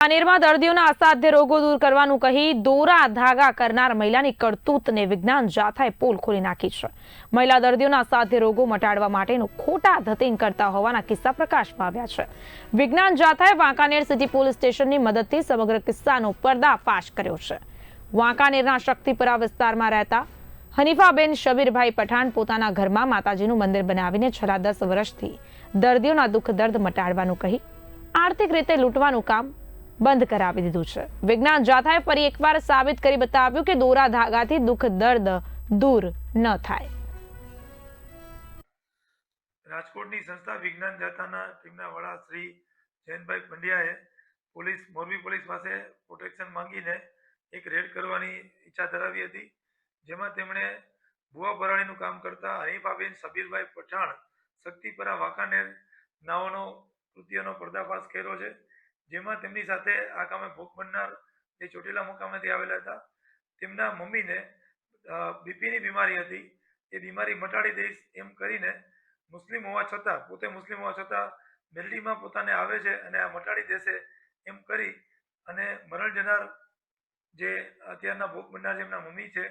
વાંકાનેરમાં દર્દીઓના અસાધ્ય રોગો દૂર કરવાનું કહી દોરા ધાગા કરનાર મહિલાની કરતૂતને વિજ્ઞાન જાથાએ પોલ ખોલી નાખી છે. મહિલા દર્દીઓના અસાધ્ય રોગો મટાડવા માટેનું ખોટા ધતિંગ કરતા હોવાના કિસ્સા પ્રકાશમાં આવ્યા છે. વિજ્ઞાન જાથાએ વાંકાનેર સિટી પોલીસ સ્ટેશનની મદદથી સમગ્ર કિસ્સાનો પર્દાફાશ કર્યો છે. વાંકાનેરના શક્તિપુરા વિસ્તારમાં રહેતા હનીફાબેન શબીરભાઈ પઠાણ પોતાના ઘરમાં માતાજીનું મંદિર બનાવીને છેલ્લા દસ વર્ષથી દર્દીઓના દુઃખ દર્દ મટાડવાનું કહી આર્થિક રીતે લૂંટવાનું કામ બંધ કરાવી દીધું છે. વિજ્ઞાન જાથાએ ફરી એકવાર સાબિત કરી બતાવ્યું કે દોરા ધાગાથી દુઃખ, દર્દ દૂર ન થાય. રાજકોટની સંસ્થા વિજ્ઞાન જાથાના ટીમના વડા શ્રી જયંતભાઈ પંડ્યાએ પોલીસ, મોરબી પોલીસ પાસે પ્રોટેક્શન માંગીને એક રેડ કરવાની ઈચ્છા ધરાવી હતી, જેમાં તેમણે ભુવા ભરાણીનું કામ કરતા હનીફાબેન સબીરભાઈ પઠાણ શક્તિપરા વાંકાનેર નાઓનો કૃત્યનો પર્દાફાશ કર્યો છે. જેમાં તેમની સાથે આ કામે ભોગ બનનાર જે ચોટીલા મુકામેથી આવેલા હતા, તેમના મમ્મીને બીપીની બીમારી હતી. એ બીમારી મટાડી દઈશ એમ કરીને મુસ્લિમ હોવા છતાં, પોતે મુસ્લિમ હોવા છતાં મેલડીમાં પોતાને આવે છે અને આ મટાડી દેશે એમ કરી અને મરણ જનાર જે અત્યારના ભોગ બનનાર જે એમના મમ્મી છે,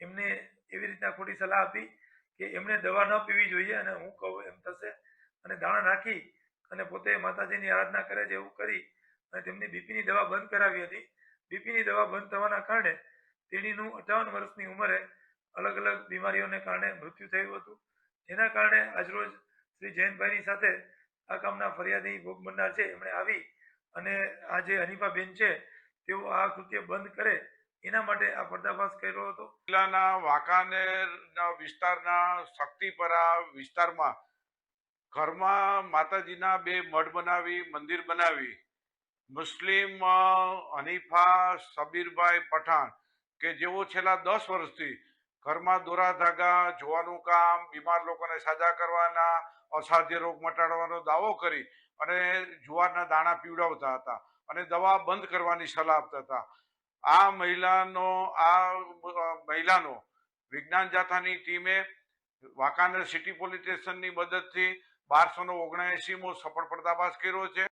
એમને એવી રીતના ખોટી સલાહ આપી કે એમણે દવા ન પીવી જોઈએ અને હું કહું એમ થશે અને દાણા નાખી અને પોતે માતાજીની આરાધના કરે છે એવું કરી અને તેમની બીપીની દવા બંધ કરાવી હતી. બીપીની દવા બંધ થવાના કારણે તેણીનું અઠાવન વર્ષની ઉંમરે અલગ અલગ બીમારીઓને કારણે મૃત્યુ થયું હતું. જેના કારણે આજરોજ શ્રી જયંતભાઈની સાથે આ કામના ફરિયાદી ભોગ બનનાર છે. એમણે આવી અને આ જે હનીફાબેન છે, તેઓ આ કૃત્ય બંધ કરે એના માટે આ પર્દાફાશ કર્યો હતો. જિલ્લાના વાંકાનેરના વિસ્તારના શક્તિપરા વિસ્તારમાં ઘરમાં માતાજીના બે મઢ બનાવી, મંદિર બનાવી મુસ્લિમ હનીફા, સબીરભાઈ પઠાણ, કે જેઓ છેલ્લા દસ વર્ષથી ઘરમાં દોરા ધાગા જોવાનું કામ, બીમાર લોકોને સાજા કરવાના, અસાધ્ય રોગ મટાડવાનો દાવો કરી અને જુવારના દાણા પીવડાવતા હતા અને દવા બંધ કરવાની સલાહ આપતા હતા. આ મહિલાનો આ મહિલાનો વિજ્ઞાન જાથાની ટીમે વાંકાનેર સિટી પોલીસ સ્ટેશનની મદદથી બારસો નો ઓગણએંસીમો સફળ પર્દાફાશ કર્યો છે.